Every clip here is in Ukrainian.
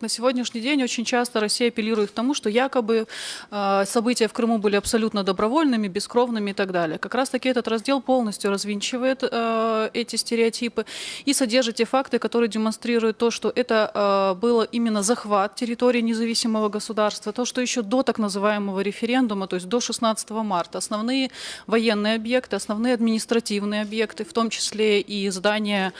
На сегодняшний день очень часто Россия апеллирует к тому, что якобы э, события в Крыму были абсолютно добровольными, бескровными и так далее. Как раз-таки этот раздел полностью развинчивает э, эти стереотипы и содержит те факты, которые демонстрируют то, что это э, было именно захват территории независимого государства, то, что еще до так называемого референдума, то есть до 16 марта, основные военные объекты, основные административные объекты, в том числе и здания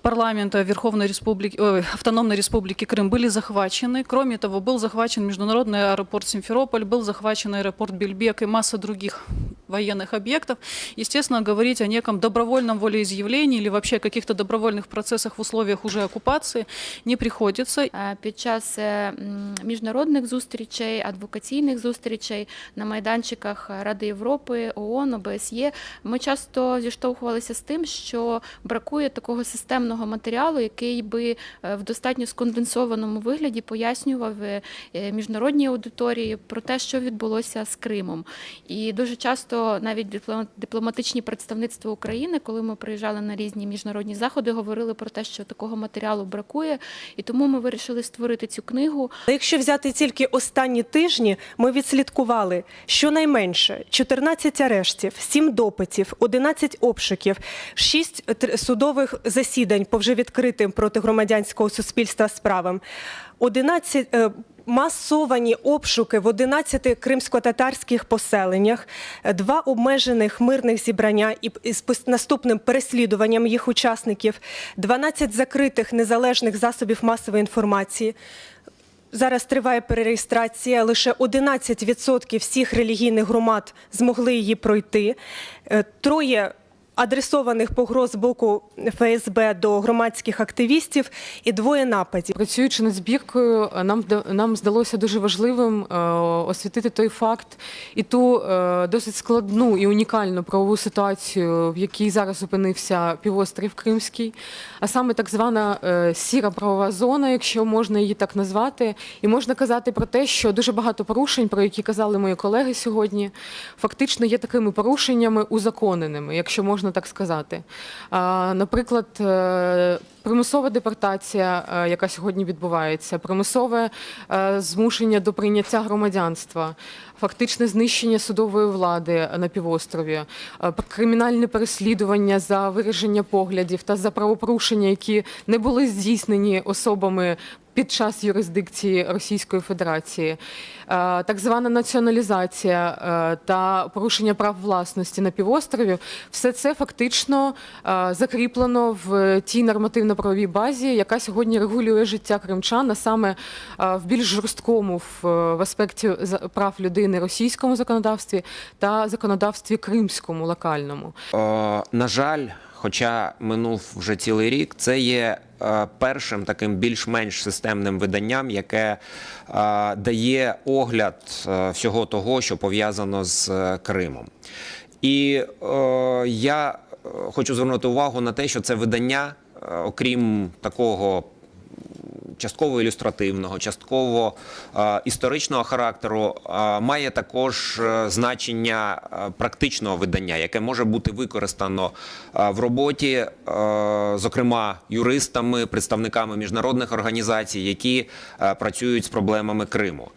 парламента Верховной Республики, ой, Автономной Республики Крым были захвачены. Кроме того, был захвачен международный аэропорт Симферополь, был захвачен аэропорт Бельбек и масса других военных объектов. Естественно, говорить о неком добровольном волеизъявлении или вообще о каких-то добровольных процессах в условиях уже оккупации не приходится. Е, Під час е, м, міжнародних зустрічей, адвокаційних зустрічей на майданчиках Ради Європи, ООН, ОБСЄ ми часто зіштовхувалися з тим, що бракує такого системного матеріалу, який би е, в достатньо сконденсованому вигляді пояснював е, е, міжнародній аудиторії про те, що відбулося з Кримом. І дуже часто навіть диплома- дипломатичні представництва України, коли ми приїжджали на різні міжнародні заходи, говорили про те, що такого матеріалу бракує, і тому ми вирішили створити цю книгу. Якщо взяти тільки останні тижні, ми відслідкували щонайменше 14 арештів, 7 допитів, 11 обшуків, 6 тр- судових засідань по вже відкритим проти громадянського суспільства справам, 11 е, масовані обшуки в 11 кримсько-татарських поселеннях, два обмежених мирних зібрання і з наступним переслідуванням їх учасників, 12 закритих незалежних засобів масової інформації. Зараз триває перереєстрація. Лише 11% всіх релігійних громад змогли її пройти. Е, Троє адресованих погроз боку ФСБ до громадських активістів і двоє нападів. Працюючи над збіркою, нам нам здалося дуже важливим е, освітити той факт і ту е, досить складну і унікальну правову ситуацію, в якій зараз опинився півострів Кримський, а саме так звана е, сіра правова зона, якщо можна її так назвати, і можна казати про те, що дуже багато порушень, про які казали мої колеги сьогодні, фактично є такими порушеннями узаконеними, якщо можна так сказати. Наприклад, е, примусова депортація, е, яка сьогодні відбувається, примусове е, змушення до прийняття громадянства, фактичне знищення судової влади на півострові, кримінальне переслідування за вираження поглядів та за правопорушення, які не були здійснені особами. Під час юрисдикції Російської Федерації, Е, так звана націоналізація е, та порушення прав власності на півострові, все це фактично е, закріплено в тій нормативно-правовій базі, яка сьогодні регулює життя кримчан, а саме в більш жорсткому в, аспекті прав людини російському законодавстві та законодавстві кримському локальному. Е, на жаль, хоча минув вже цілий рік, це є е, першим таким більш-менш системним виданням, яке е, дає огляд е, всього того, що пов'язано з Кримом. І я хочу звернути увагу на те, що це видання, окрім такого частково ілюстративного, частково е, історичного характеру, е, має також е, значення практичного видання, яке може бути використано в роботі, зокрема юристами, представниками міжнародних організацій, які працюють з проблемами Криму.